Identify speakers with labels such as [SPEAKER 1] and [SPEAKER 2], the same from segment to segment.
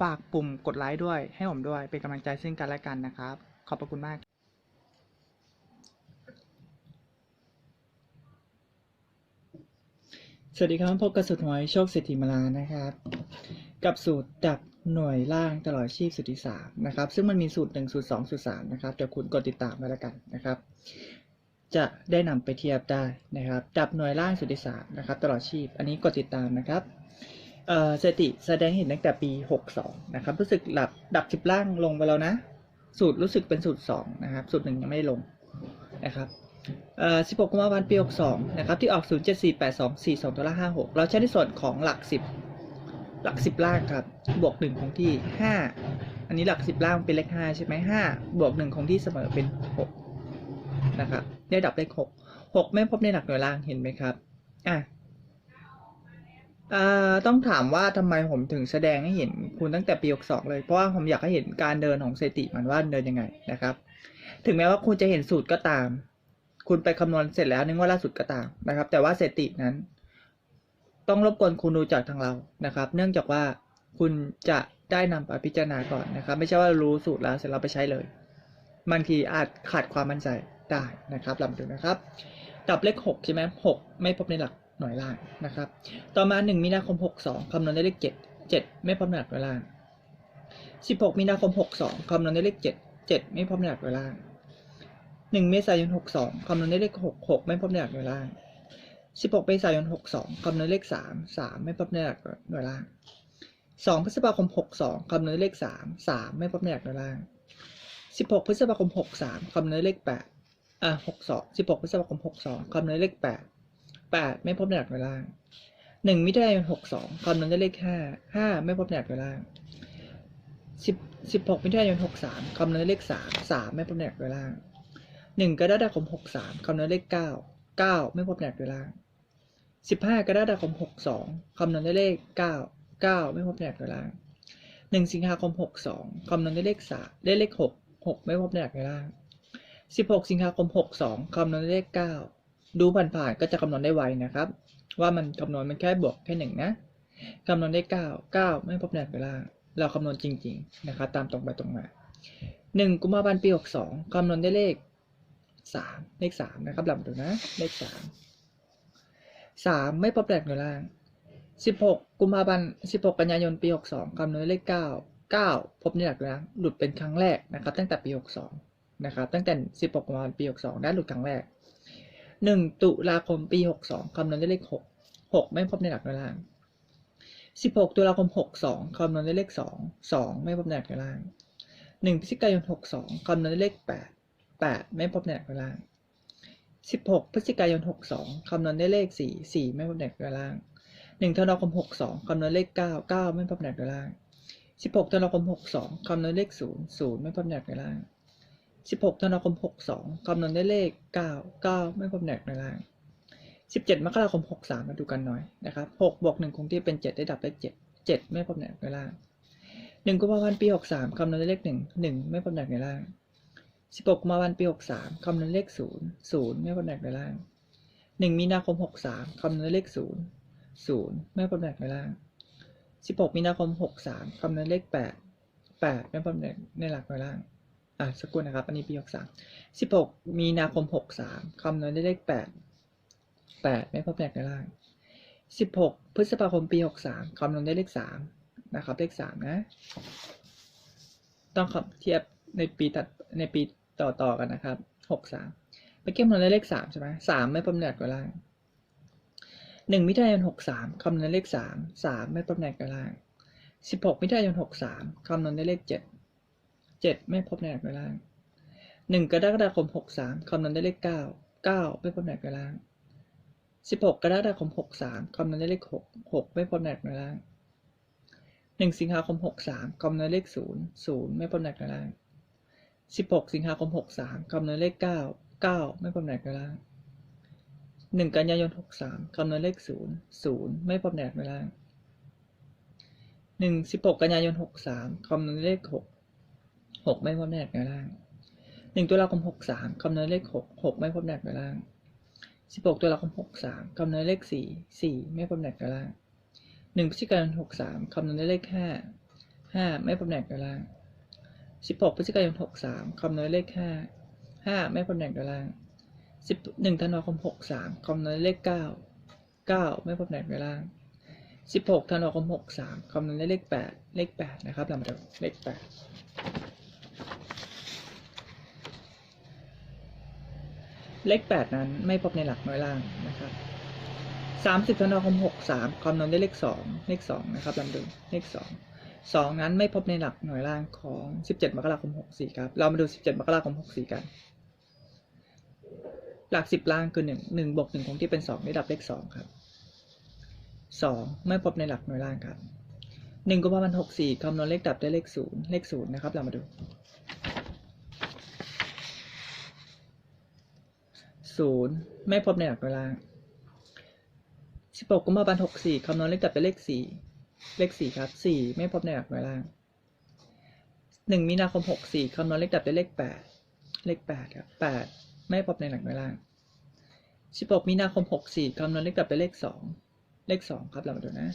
[SPEAKER 1] ฝากปุ่มกดไลค์ด้วย ให้ผมด้วย เป็นกำลังใจซึ่งกันและกันนะครับ ขอบพระคุณมากสวัสดีครับพบกับสูตรหวยโชคเศรษฐีมาลานะครับ กับสูตรดับหน่วยล่างตลอดชีพสูตรที่สามนะครับ ซึ่งมันมีสูตรหนึ่งสูตรสองสูตรสามนะครับเดี๋ยวคุณกดติดตามไว้แล้วกันนะครับ จะได้นำไปเทียบได้นะครับ ดับหน่วยล่างสูตรที่สามนะครับ ตลอดชีพ อันนี้กดติดตามนะครับ สถิติแสดงเห็นตั้งแต่ปี 62 นะครับ รู้สึกหลับดับสิบล่างลงไปแล้วนะ สูตรรู้สึกเป็นสูตร2นะครับ สูตรหนึ่งยังไม่ได้ลงนะครับเอ่อ16กุมภาพันธ์ปี 62 นะครับ ที่ออก 0748242ตัวละ56 เราใช้ในส่วนของหลัก 10 หลัก 10 ล่างครับ บวก 1 คงที่ 5 อันนี้หลัก 10 ล่างเป็นเลข 5 ใช่ไหม5บวก 1 คงที่เสมอเป็น 6 นะครับ ได้ดับเลข 6 6 ไม่พบในหลักหน่วยล่างเห็นไหมครับ อะ อ่าต้องถามว่าทำไมผมถึงแสดงให้เห็นคุณตั้งแต่ปี62เลย เพราะว่าผมอยากให้เห็นการเดินของสถิติมันว่าเดินยังไงนะครับ ถึงแม้ว่าคุณจะเห็นสูตรก็ตาม คุณไปคำนวณเสร็จแล้วนึกว่าล่าสุดก็ตามนะครับ แต่ว่าสถิตินั้น ต้องรบกวนคุณดูจากทางเรานะครับ เนื่องจากว่าคุณจะได้นำไปพิจารณาก่อนนะครับ ไม่ใช่ว่ารู้สูตรแล้วเสร็จเราไปใช้เลยบางทีอาจขาดความมั่นใจได้นะครับลำดูนะครับดับเลข6ใช่ไหม6ไม่พบในหลัก หน่วยล่างนะครับ ต่อมา 1 มีนาคม 62คำนวณได้เลข 7 7 ไม่พบในหลักหน่วยล่าง 16 มีนาคม 62คำนวณได้เลข 7 7 ไม่พบในหลักหน่วยล่าง 1 เมษายน 62คำนวณได้เลข 6 6 ไม่พบในหลักหน่วยล่าง 16 เมษายน 62คำนวณเลข 3 3 ไม่พบในหลักหน่วยล่าง 2 พฤษภาคม 62คำนวณเลข 3 3 ไม่พบในหลักหน่วยล่าง 16 พฤษภาคม 63คำนวณเลข 8อะ62 16 พฤษภาคม 62คำนวณเลข 8 8 ไม่พบในหลักหน่วยล่าง 1 มิถุนายน 62คำนวณได้เลข 5 5 ไม่พบในหลักหน่วยล่าง 10 16มิถุนายน 63คำนวณด้เลข 3 3 ไม่พบในหลักหน่วยล่าง 1 กรกฎาคม 63คำนวณเลข 9 9 ไม่พบในหลักหน่วยล่าง 15 กรกฎาคม 62คำนวณด้เลข 9 9 ไม่พบในหลักหน่วยล่าง 1 สิงหาคม 62คำนวณด้เลข3ได้เลข 6 6 ไม่พบในหลักหน่วยล่าง 16 สิงหาคม 62คำนวณด้เลข 9 ดูผ่านๆก็จะคำนวณได้ไวนะครับ ว่ามันคำนวณมันแค่บวกแค่หนึ่งนะคำนวณได้ 9 9 ไม่พบในหลักหน่วล่างเราคำนวณจริง ๆ นะครับ ตามตรงไปตรงมา 1 กุมภาพันธ์ปี 62คำนวณได้เลข 3 เลข 3 นะครับหลำดูนะ เลข 3 3 ไม่พบในหลักหน่วล่าง16 กุมภาพันธ์16 กันยายน ปี 62คำนวณได้เลข 9 9 พบในหลักหน่วล่างหลุดเป็นครั้งแรกนะครับ ตั้งแต่ปี 62 นะครับ ตั้งแต่ 16 กุมภาพันธ์ ปี 62ได้หลุดครั้งแรก หนึ่งตุลาคมปีหกสองคำนวณด้วยเลขหกหกไม่พบในหลักตารางสิบหกตุลาคมหกสองคำนวณด้วยเลขสองสองไม่พบในหลักตารางหนึ่งพฤศจิกายนหกสองคำนวณด้วยเลขแปดแปดไม่พบในหลักตารางสิบหกพฤศจิกายนหกสองคำนวณได้เลขสี่สี่ไม่พบในักตารางหนึ่งธันวาคมหกสองคำนวณเลขเก้าเก้าไม่พบในักตารางสิบหกธันวาคมหกสองคำนวณเลขศูนย์ศูนย์ไม่พบในักตาราง 16ธันวาคม 62คำนวณได้เลข 9 9 ไม่พบในหลักหน่วยล่าง 17 มกราคม 63 มาดูกันหน่อยนะครับ6บวก1คงที่เป็น 7 ได้ดับเลข7 7 ไม่พบในหลักหน่วยล่าง 1กุมภาพันธ์ปี 63คำนวณได้เลข 1 1 ไม่พบในหลักหน่วยล่าง 16กุมภาพันธ์ปี 63คำนวณเลข 0 0 ไม่พบในหลักหน่วยล่าง 1 มีนาคม 63คำนวณเลข 0 0 ไม่พบในหลักหน่วยล่าง 16 มีนาคม 63คำนวณเลข 8 8 ไม่พบหนักในหลักหน่วยล่าง อะสักครู่นะครับ อันนี้ปี63 16มีนาคม63คำนวณได้เลข8 8ไม่พบในหลักหน่วยล่าง16พฤษภาคมปี63คำนวณได้เลข3นะครับ เลข3นะ ต้องเทียบในปีตัดในปีต่อๆกันนะครับ63ไปเก็บคำนวณได้เลขสามใช่ไหมสามไม่พบในหลักหน่วยล่างหนึ่งมิถุนายนหกสามคำนวณได้เลขสามสามไม่พบในหลักหน่วยล่างสิบหกมิถุนายนหกสามคำนวณได้เลขเจ็ด เจ็ดไม่พบในหลักหน่วยล่างหนึ่งกรกฎาคมหกสามคำนวณได้เลขเก้าเก้าไม่พบในหลักหน่วยล่างสิบหกกรกฎาคมหกสามคำนวณได้เลขหกหกไม่พบในหลักหน่วยล่างหนึ่งสิงหาคมหกสามคำนวณเลขศูนย์ศูนย์ไม่พบในหลักหน่วยล่างสิบหกสิงหาคมหกสามคำนวณเลขเก้าเก้าไม่พบไหนกล่างหนึ่งกันยายนหกสามคำนวณเลขศูนย์ศูนย์ไม่พบไหนกล่างหนึ่งสิบหกกันยายนหกสามคำนวณเลขหก หกไม่พบไหนกล่างหนึ่งตุลาคมหกสามคำนวณเลขหกหกไม่พบไหนกล่างสิบหกตุลาคมหกสามคำนวณเลขสี่สี่ไม่พบไหนกล่างหนึ่งพฤศจิกายนหกสามคำนวณเลขห้าห้าไม่พบไหนกล่างสิบหกพฤศจิกายนหกสามคำนวณเลขห้าห้าไม่พบแหน่งตารางสิบหนึ่งธันวาคมหกสามคำนวณเลขเก้าเก้าไม่พบแหน่งตารางสิบหกธันวาคมหกสามคำนวณเลขแปดเลขแปดนะครับเรามาดูเลขแปด เลขแปดนั้นไม่พบในหลักน้อยล่างนะครับสามสิบธันวาคมหกสามคำนวณได้เลขสองเลขสองนะครับลำดูเลขสองสองนั้นไม่พบในหลักหน่วยล่างของ 17 มกราคม 64 ครับ เรามาดู 17 มกราคม 64 กัน หลัก 10 ล่างคือ 1 1บวก1คงที่เป็น 2 ได้ดับเลข 2 ครับ 2 ไม่พบในหลักหน่วยล่างครับ1กุมภาพันธ์64คำนวณเลขดับได้เลข 0 เลข 0 นะครับ เรามาดู 0 ไม่พบในหลักหน่วยล่าง 16 กุมภาพันธ์64 คำนวณเลขดับได้เลข 4 เลขสี่ครับสี่ไม่พบในหลักหน่วยล่างหนึ่งมีนาคมหกสี่คำนวณเลขดับได้เลขแปดเลขแปดครับแปดไม่พบในหลักหน่วยล่างสิบหกมีนาคมหกสี่คำนวณเลขดับได้เลขสองเลขสองครับเรามาดูนะ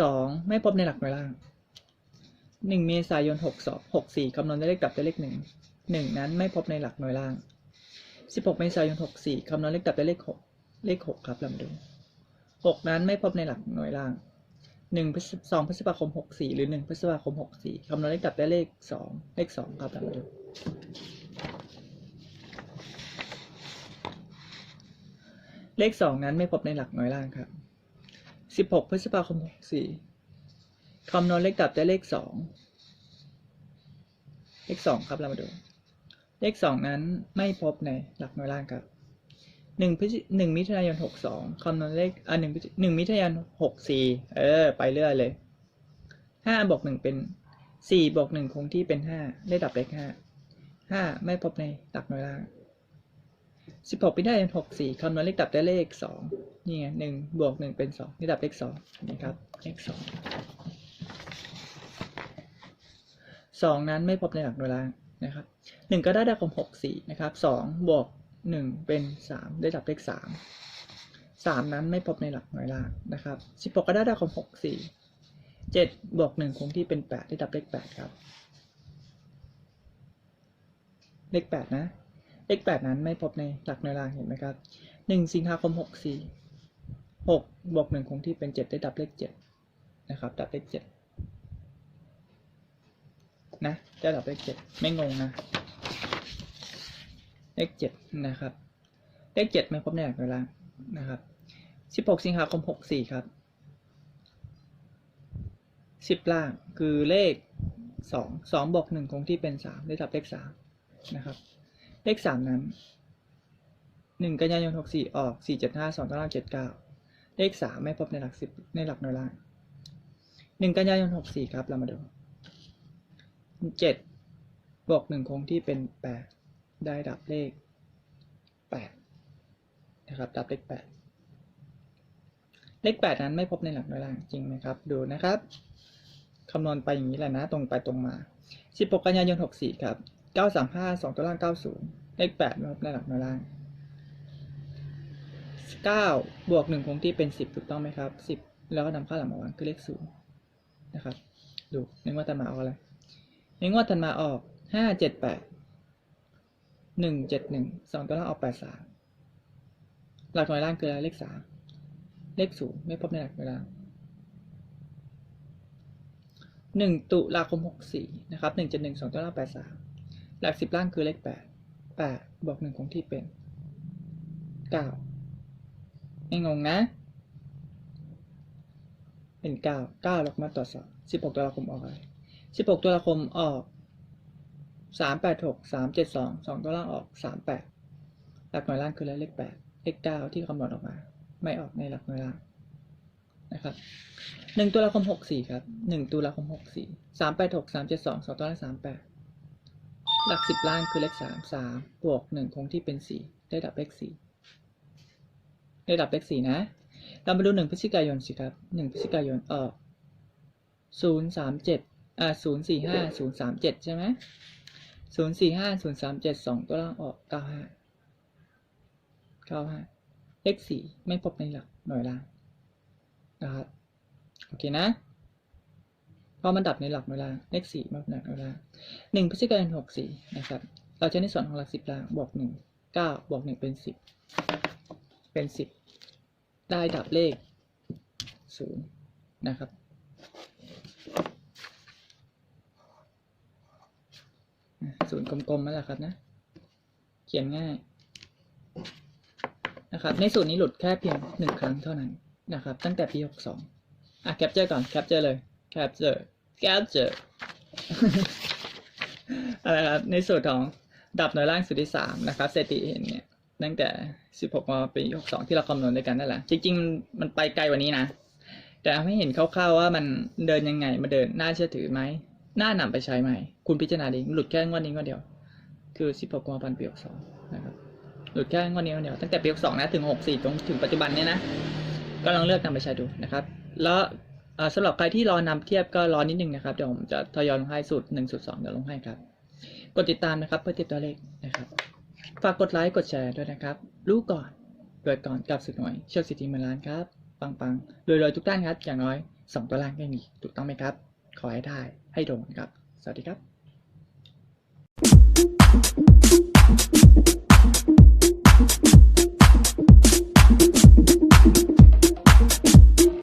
[SPEAKER 1] สองไม่พบในหลักหน่วยล่าง หนึ่งเมษายนหกสองหกสี่คำนวณได้เลขดับได้เลขหนึ่งหนึ่งนั้นไม่พบในหลักหน่วยล่าง16เมษายน64คำนวณเลขดับได้เลข6เลข6ครับลำดู6นั้นไม่พบในหลักหน่วยล่าง1พฤษ2พฤษภาคม64หรือ1พฤษภาคม64คำนวณเลขดับได้เลข2เลข2ครับลำดูเลข2นั้นไม่พบในหลักหน่วยล่างครับ16พฤษภาคม64 คำนวณเลขดับได้เลข2เลข2ครับเรามาดู เลขสองนั้นไม่พบในหลักหน่วยล่างครับหนึ่งพฤศหนึ่งมิถุนายนหกสองคำนวณเลขอ่าหนึ่งหนึ่งมิถุนายนหกสี่เออ ไปเรื่อยเลยห้าบวกหนึ่งเป็นสี่บวกหนึ่งคงที่เป็นห้าได้ดับเลขห้าห้าไม่พบในหลักหน่วยล่างสิบหกมิถุนายนหกสี่คำนวณเลขดับได้เลขสองนี่ไงหนึ่งบวกหนึ่งเป็นสองได้ดับเลขสองนี่ครับเลขสอง สองนั้นไม่พบในหลักหน่วยล่างนะครับหนึ่งก็ได้ดาคมหกสี่นะครับสองบวกหนึ่งเป็นสามได้ดับเลขสามสามนั้นไม่พบในหลักหน่วยล่างนะครับสิบหกก็ได้ดาคมหกสี่เจ็ดบวกหนึ่งคงที่เป็นแปดได้ดับเลขแปดครับ เลขแปดนะ เลขแปดนั้นไม่พบในหลักหน่วยล่างเห็นไหมครับหนึ่งสิงหาคมหกสี่หกบวกหนึ่งคงที่เป็นเจ็ดได้ดับเลขเจ็ดนะครับ ดับเลขเจ็ด นะจะดับเลขเจ็ดไม่งงนะ เลขเจ็ดนะครับ เลขเจ็ดไม่พบในหลักเวลานะครับสิบหกสิงหาคมหกสี่ครับสิบล่างคือเลขสองสองบวกหนึ่งคงที่เป็นสามได้ดับเลขสามนะครับ เลขสามนั้นหนึ่งกันยายนหกสี่ออกสี่เจ็ดห้าสองเก้าเจ็ดเก้าเลขสามไม่พบในหลักสิบในหลักหน่วยล่างหนึ่งกันยายนหกสี่ครับเรามาดู เจ็ดบวกหนึ่งคงที่เป็นแปดได้ดับเลขแปดนะครับดับเลขแปดเลขแปดนั้นไม่พบในหลักหน่วยล่างจริงไหมครับ ดูนะครับคำนวณไปอย่างนี้แหละนะ ตรงไปตรงมาสิบหกกันยายนหกสี่ครับเก้าสามห้าสองตัวล่างเก้าศูนย์เลขแปดไม่พบในหลักหน่วยล่างเก้าบวกหนึ่งคงที่เป็นสิบถูกต้องไหมครับสิบแล้วก็นำค่าหลังมาวางคือเลขศูนย์นะครับ ดูนึกว่าจะมาเอาอะไร ในงวดถัดมาออกห้าเจ็ดแปดหนึ่งเจ็ดหนึ่งสองตัวล่างออกแปดสามหลักหน่วยล่างคืออะไรเลขสามเลขศูนย์ไม่พบในหลักหน่วยล่างหนึ่งตุลาคมหกสี่นะครับหนึ่งเจ็ดหนึ่งสองตัวล่างแปดสามหลักสิบล่างคือเลขแปดแปดบวกหนึ่งคงที่เป็นเก้าไม่งงนะ เป็นเก้าเก้าเรามาตรวจสอบสิบหกตุลาคมออกอะไร สิบหกตุลาคมออกสามแปดหกสามเจ็ดสองสองตัวล่างออกสามแปดหลักหน่วยล่างคือเลขแปดเลขเก้าที่คำนวณออกมา ไม่ออกในหลักหน่วยล่างนะครับหนึ่งตุลาคมหกสี่ครับหนึ่งตุลาคมหกสี่สามแปดหกสามเจ็ดสองสองตัวล่างสามแปดหลักสิบล่างคือเลขสามสามบวกหนึ่งคงที่เป็นสี่ได้ดับเลขสี่ได้ดับเลขสี่นะ เรามาดูหนึ่งพฤศจิกายนสิครับหนึ่งพฤศจิกายนออกศูนย์สามเจ็ด อ่าศูนย์สี่ห้าศูนย์สามเจ็ดใช่ไหมศูนย์สี่ห้าศูนย์สามเจ็ดสองตัวล่างออกเก้าห้าเก้าห้าเลขสี่ไม่พบในหลักหน่วยล่างนะครับโอเคนะเพราะมันดับในหลักหน่วยล่าเลขสี่ไม่พบในหลักหน่วยล่าหนึ่งพฤศจิกายนหกสี่นะครับ เราจะในส่วนของหลักสิบล่างบวกหนึ่งเก้าบวกหนึ่งเป็นสิบเป็นสิบได้ดับเลขศูนย์นะครับ ศูนย์กลมๆนั่นแหละครับนะ เขียนง่ายนะครับ ในสูตรนี้หลุดแค่เพียงหนึ่งครั้งเท่านั้นนะครับ ตั้งแต่ปีหกสองอะแคปเจอร์ก่อนแคปเจอร์เลยแคปเจอร์แคปเจอร์อะไรครับ ในสูตรของดับหน่วยล่างสูตรที่สามนะครับเศรษฐีเห็นเนี่ยตั้งแต่16มาปี62ที่เราคำนวณด้วยกันนั่นแหละ จริง ๆ มันไปไกลกว่านี้นะ แต่ให้เห็นคร่าวๆว่ามันเดินยังไงมาเดินน่าเชื่อถือไหม น่านำไปใช้ไหมคุณพิจารณาดีหลุดแค่งวดนี้งวดเดียว คือ16กุมภาพันธ์ปี62นะครับ หลุดแค่งวดนี้งวดเดียว ตั้งแต่ปี62นะถึง64จนถึงปัจจุบันเนี่ยนะก็ลองเลือกนำไปใช้ดูนะครับ แล้วสำหรับใครที่รอนำเทียบก็รอนิดนึงนะครับ เดี๋ยวผมจะทยอยลงให้สูตร1สูตร2เดี๋ยวลงให้ครับ กดติดตามนะครับเพื่อติดตัวเลขนะครับ ฝากกดไลค์กดแชร์ด้วยนะครับ รู้ก่อนรวยก่อนกับสุดหน่วยเชื่อสิทธิมือนล้านครับ ปังปังรวยรวยๆทุกท่านครับ อย่างน้อย 2 ตัวล่างก็มีถูกต้องไหมครับ ขอให้ได้ให้โดนครับ สวัสดีครับ